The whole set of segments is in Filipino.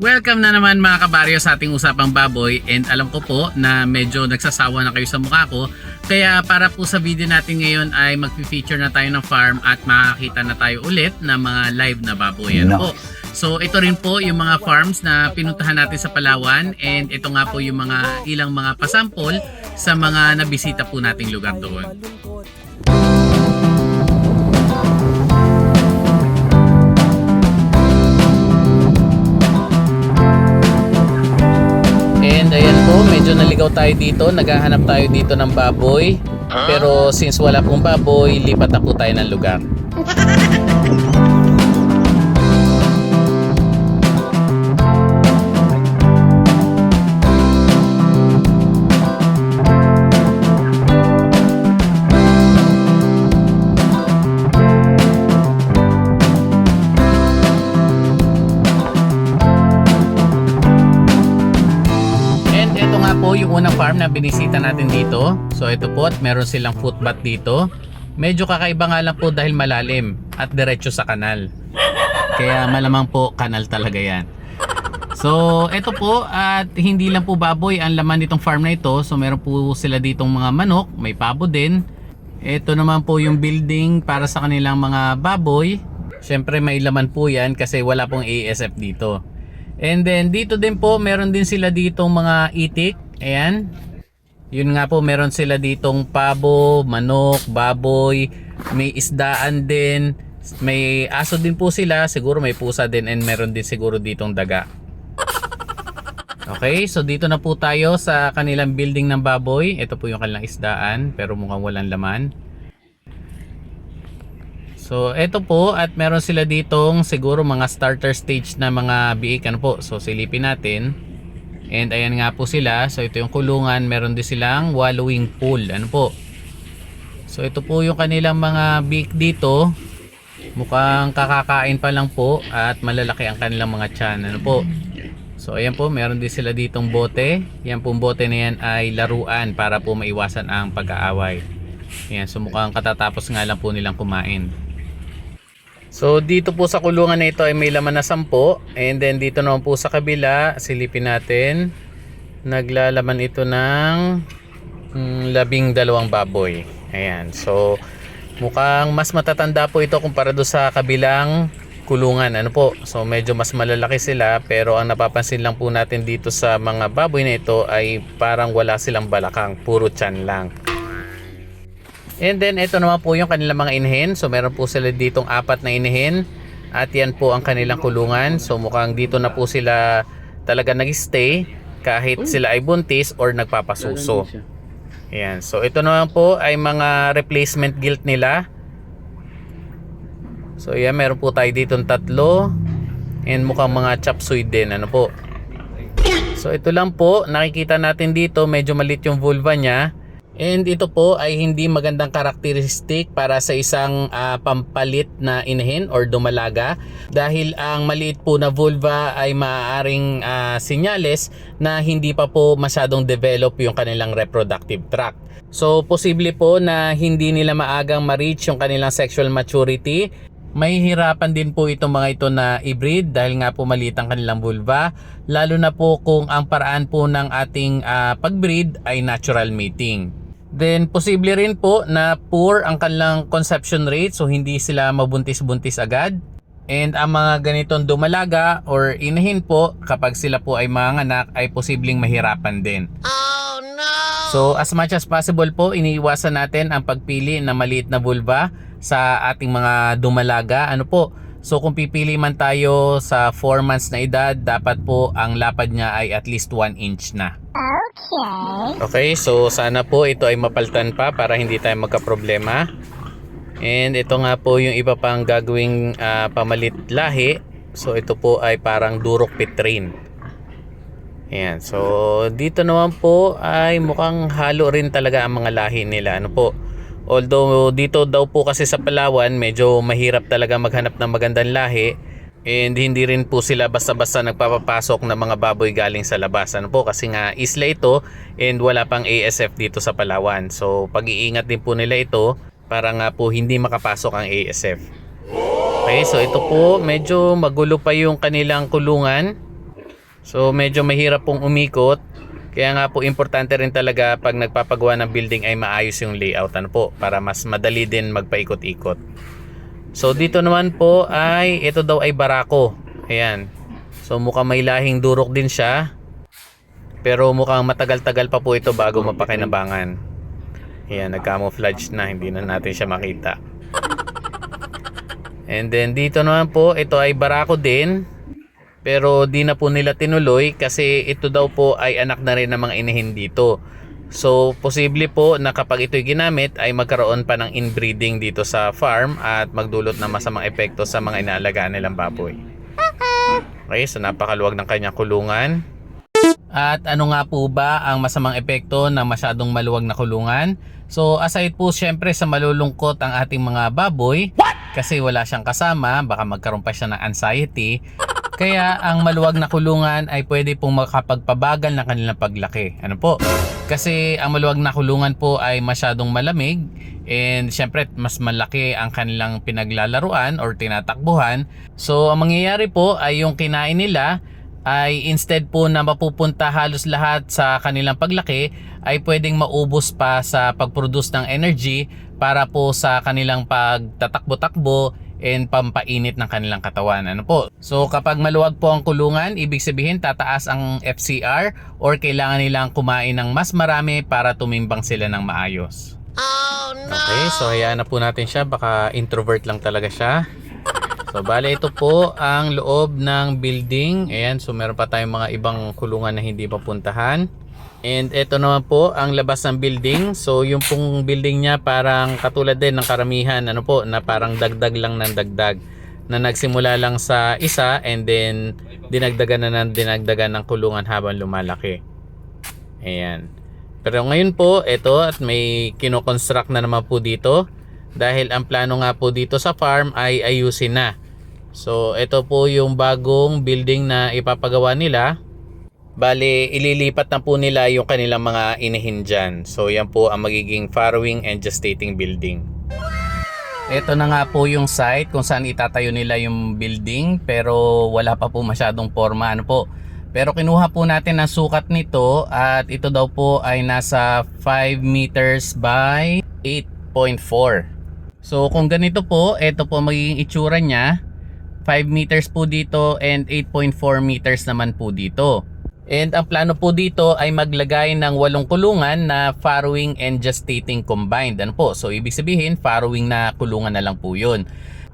Welcome na naman mga kabaryo sa ating usapang baboy and alam ko po na medyo nagsasawa na kayo sa mukha ko kaya para po sa video natin ngayon ay magpi-feature na tayo ng farm at makakita na tayo ulit ng mga live na baboy. Ano po? So ito rin po yung mga farms na pinuntahan natin sa Palawan and ito nga po yung mga ilang mga pasampol sa mga nabisita po nating lugar doon. Medyo naligaw tayo dito. Naghahanap tayo dito ng baboy. Pero since wala pong baboy, lipat na po tayo ng lugar. na binisita natin dito. So ito po at meron silang footbath dito. Medyo kakaiba nga lang po dahil malalim at diretso sa kanal. Kaya malamang po kanal talaga yan. So ito po at hindi lang po baboy ang laman nitong farm na ito. So meron po sila ditong mga manok, may pabo din. Ito naman po yung building para sa kanilang mga baboy. Siyempre may laman po yan kasi wala pong ASF dito. And then dito din po meron din sila ditong mga itik. Ayan. Yun nga po meron sila ditong pabo, manok, baboy, may isdaan din, may aso din po sila, siguro may pusa din and meron din siguro ditong daga. Okay, so dito na po tayo sa kanilang building ng baboy. Ito po yung kanilang isdaan pero mukhang walang laman. So, eto po at meron sila ditong siguro mga starter stage na mga biik ano po. So, silipin natin. And ayan nga po sila. So, ito yung kulungan. Meron din silang wallowing pool. Ano po? So, ito po yung kanilang mga biik dito. Mukhang kakakain pa lang po at malalaki ang kanilang mga tiyan. Ano po? So, ayan po. Meron din sila ditong bote. Yan pong bote na yan ay laruan para po maiwasan ang pag-aaway. Ayan. So, mukhang katatapos nga lang po nilang kumain. So dito po sa kulungan na ito ay may laman na 10 and then dito naman po sa kabila silipin natin naglalaman ito ng mm, labing dalawang baboy. Ayan. So mukhang mas matatanda po ito kumpara do sa kabilang kulungan. Ano po? So medyo mas malalaki sila pero ang napapansin lang po natin dito sa mga baboy na ito ay parang wala silang balakang, puro tiyan lang. And then ito naman po yung kanilang mga inhen. So meron po sila ditong apat na inhen. At yan po ang kanilang kulungan. So mukhang dito na po sila talaga nag-stay kahit sila ay buntis or nagpapasuso. Ayan. So ito naman po ay mga replacement gilt nila. So yan meron po tayo ditong tatlo. And mukhang mga chop suey din. Ano po. So ito lang po. Nakikita natin dito medyo malit yung vulva niya. And ito po ay hindi magandang karakteristik para sa isang ah, pampalit na inahin or dumalaga dahil ang maliit po na vulva ay maaaring ah, sinyales na hindi pa po masyadong develop yung kanilang reproductive tract. So posible po na hindi nila maagang ma-reach yung kanilang sexual maturity may hirapan din po itong mga ito na i-breed dahil nga po maliit ang kanilang vulva lalo na po kung ang paraan po ng ating ah, pag-breed ay natural mating. Then posible rin po na poor ang kanilang conception rate so hindi sila mabuntis-buntis agad. And ang mga ganitong dumalaga or inahin po kapag sila po ay manganak ay posibleng mahirapan din. So as much as possible po iniiwasan natin ang pagpili ng maliit na vulva sa ating mga dumalaga. Ano po? So kung pipili man tayo sa 4 months na edad, dapat po ang lapad niya ay at least 1 inch na. Okay, so sana po ito ay mapaltan pa para hindi tayo magka-problema. And ito nga po yung iba pang gagawing ah, pamalit lahi. So ito po ay parang durok pitrin. Ayan, so dito naman po ay mukhang halo rin talaga ang mga lahi nila. Ano po? Although dito daw po kasi sa Palawan medyo mahirap talaga maghanap ng magandang lahi and hindi rin po sila basta-basta nagpapapasok ng mga baboy galing sa labas. Ano po kasi nga isla ito and wala pang ASF dito sa Palawan. So pag-iingat din po nila ito para nga po hindi makapasok ang ASF. Okay, so ito po medyo magulo pa yung kanilang kulungan. So medyo mahirap pong umikot. Kaya nga po importante rin talaga pag nagpapagawa ng building ay maayos yung layout ano po para mas madali din magpaikot-ikot. So dito naman po ay ito daw ay barako. Ayan. So mukhang may lahing durok din siya. Pero mukhang matagal-tagal pa po ito bago mapakinabangan. Ayan, nag-camouflage na, hindi na natin siya makita. And then dito naman po, ito ay barako din. Pero di na po nila tinuloy kasi ito daw po ay anak na rin ng mga inahin dito. So, posible po na kapag ito'y ginamit ay magkaroon pa ng inbreeding dito sa farm at magdulot ng masamang epekto sa mga inaalagaan nilang baboy. Okay, so napakaluwag ng kanyang kulungan. At ano nga po ba ang masamang epekto ng masyadong maluwag na kulungan? So aside po syempre sa malulungkot ang ating mga baboy kasi wala siyang kasama, baka magkaroon pa siya ng anxiety. Kaya ang maluwag na kulungan ay pwede pong makapagpabagal ng kanilang paglaki. Ano po? Kasi ang maluwag na kulungan po ay masyadong malamig and syempre mas malaki ang kanilang pinaglalaruan or tinatakbuhan. So ang mangyayari po ay yung kinain nila ay instead po na mapupunta halos lahat sa kanilang paglaki ay pwedeng maubos pa sa pag-produce ng energy para po sa kanilang pagtatakbo-takbo and pampainit ng kanilang katawan. Ano po? So kapag maluwag po ang kulungan, ibig sabihin tataas ang FCR or kailangan nilang kumain ng mas marami para tumimbang sila ng maayos. Oh no! Okay, so hayaan na po natin siya. Baka introvert lang talaga siya. So, bale ito po ang loob ng building. Ayan, so meron pa tayong mga ibang kulungan na hindi papuntahan. And ito naman po ang labas ng building. So, yung pong building niya parang katulad din ng karamihan, ano po, na parang dagdag lang ng dagdag. Na nagsimula lang sa isa and then dinagdagan na ng dinagdagan ng kulungan habang lumalaki. Ayan. Pero ngayon po, ito at may kinoconstruct na naman po dito. Dahil ang plano nga po dito sa farm ay ayusin na. So, ito po yung bagong building na ipapagawa nila. Bale, ililipat na po nila yung kanilang mga inahin dyan. So, yan po ang magiging farrowing and gestating building. Ito na nga po yung site kung saan itatayo nila yung building pero wala pa po masyadong forma ano po. Pero kinuha po natin ang sukat nito at ito daw po ay nasa 5 meters by 8.4. So kung ganito po, ito po magiging itsura niya. 5 meters po dito and 8.4 meters naman po dito. And ang plano po dito ay maglagay ng walong kulungan na farrowing and gestating combined. Ano po? So ibig sabihin, farrowing na kulungan na lang po yun.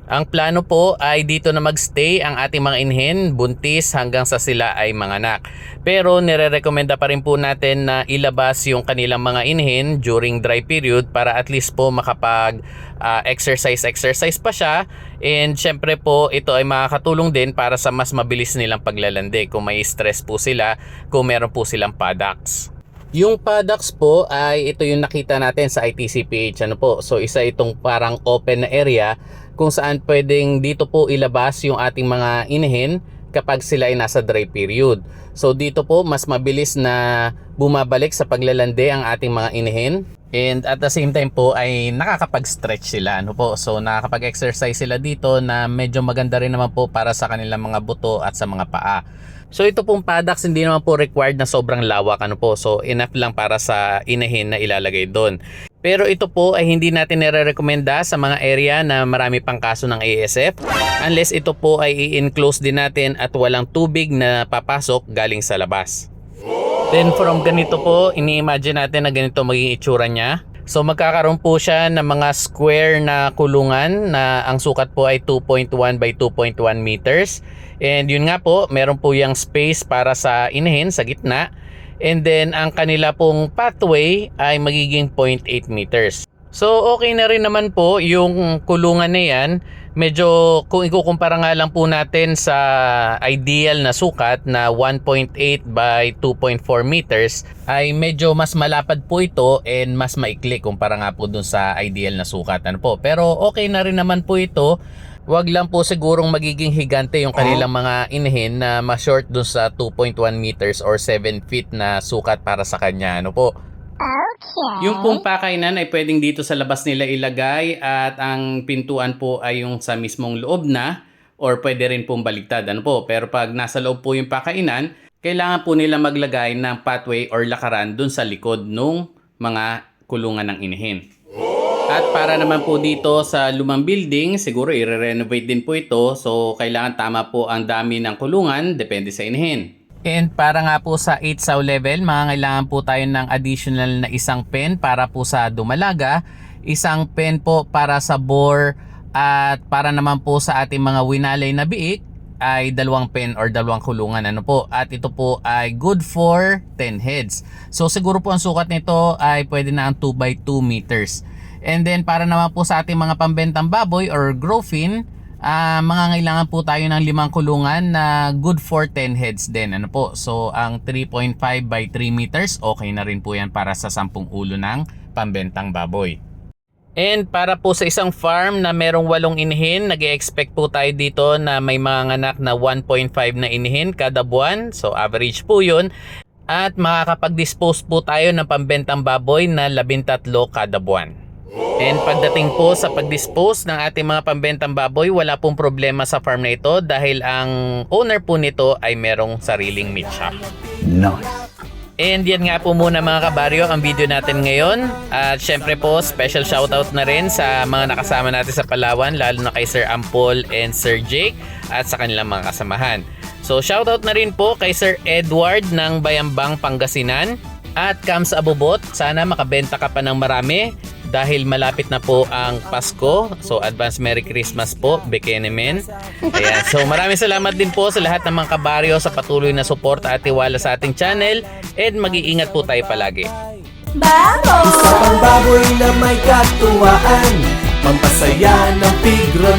Ang plano po ay dito na magstay ang ating mga inhen buntis hanggang sa sila ay manganak. Pero nire-recommenda pa rin po natin na ilabas yung kanilang mga inhen during dry period para at least po makapag ah, exercise exercise pa siya and syempre po ito ay makakatulong din para sa mas mabilis nilang paglalandi kung may stress po sila kung meron po silang paddocks. Yung paddocks po ay ito yung nakita natin sa ITCPH ano po. So isa itong parang open na area kung saan pwedeng dito po ilabas yung ating mga inahin kapag sila ay nasa dry period. So dito po mas mabilis na bumabalik sa paglalande ang ating mga inahin and at the same time po ay nakakapag-stretch sila ano po. So nakakapag-exercise sila dito na medyo maganda rin naman po para sa kanilang mga buto at sa mga paa. So ito pong paddocks hindi naman po required na sobrang lawak ano po. So enough lang para sa inahin na ilalagay doon. Pero ito po ay hindi natin nire-recommenda sa mga area na marami pang kaso ng ASF unless ito po ay i-enclose din natin at walang tubig na papasok galing sa labas. Then from ganito po, ini-imagine natin na ganito magiging itsura niya. So magkakaroon po siya ng mga square na kulungan na ang sukat po ay 2.1 by 2.1 meters. And yun nga po, meron po yung space para sa inahin sa gitna. And then ang kanila pong pathway ay magiging 0.8 meters. So okay na rin naman po yung kulungan na yan. Medyo kung ikukumpara nga lang po natin sa ideal na sukat na 1.8 by 2.4 meters ay medyo mas malapad po ito and mas maikli kumpara nga po dun sa ideal na sukat. Ano po? Pero okay na rin naman po ito. Wag lang po sigurong magiging higante yung kanilang mga inahin na ma-short dun sa 2.1 meters or 7 feet na sukat para sa kanya. Ano po? Yung pong pakainan ay pwedeng dito sa labas nila ilagay at ang pintuan po ay yung sa mismong loob na or pwede rin pong baliktad. Ano po? Pero pag nasa loob po yung pakainan, kailangan po nila maglagay ng pathway or lakaran dun sa likod nung mga kulungan ng inihin. At para naman po dito sa lumang building, siguro i-renovate din po ito. So, kailangan tama po ang dami ng kulungan, depende sa inihin. And para nga po sa 8 saw level, mga po tayo ng additional na isang pen para po sa dumalaga, isang pen po para sa bore, at para naman po sa ating mga winalay na biik, ay dalawang pen or dalawang kulungan. Ano po? At ito po ay good for 10 heads. So siguro po ang sukat nito ay pwede na ang 2 by 2 meters. And then para naman po sa ating mga pambentang baboy or growfin mga kailangan po tayo ng limang kulungan na good for 10 heads din ano po so ang 3.5 by 3 meters okay na rin po yan para sa 10 ulo ng pambentang baboy And para po sa isang farm na merong walong inihin, nag expect po tayo dito na may mga anak na 1.5 na inihin kada buwan. So average po yun. At makakapag-dispose po tayo ng pambentang baboy na 13 kada buwan. And pagdating po sa pag-dispose ng ating mga pambentang baboy, wala pong problema sa farm na ito dahil ang owner po nito ay merong sariling meat shop. And yan nga po muna mga kabaryo ang video natin ngayon. At syempre po special shoutout na rin sa mga nakasama natin sa Palawan lalo na kay Sir Ampol and Sir Jake at sa kanilang mga kasamahan. So shoutout na rin po kay Sir Edward ng Bayambang Pangasinan at Kams Abubot. Sana makabenta ka pa ng marami dahil malapit na po ang Pasko. So advance Merry Christmas po, Bekenemen. Ayan. So maraming salamat din po sa lahat ng mga kabaryo sa patuloy na suporta at tiwala sa ating channel and mag-iingat po tayo palagi. Isa pang baboy na may katuwaan Pampasaya ng pigro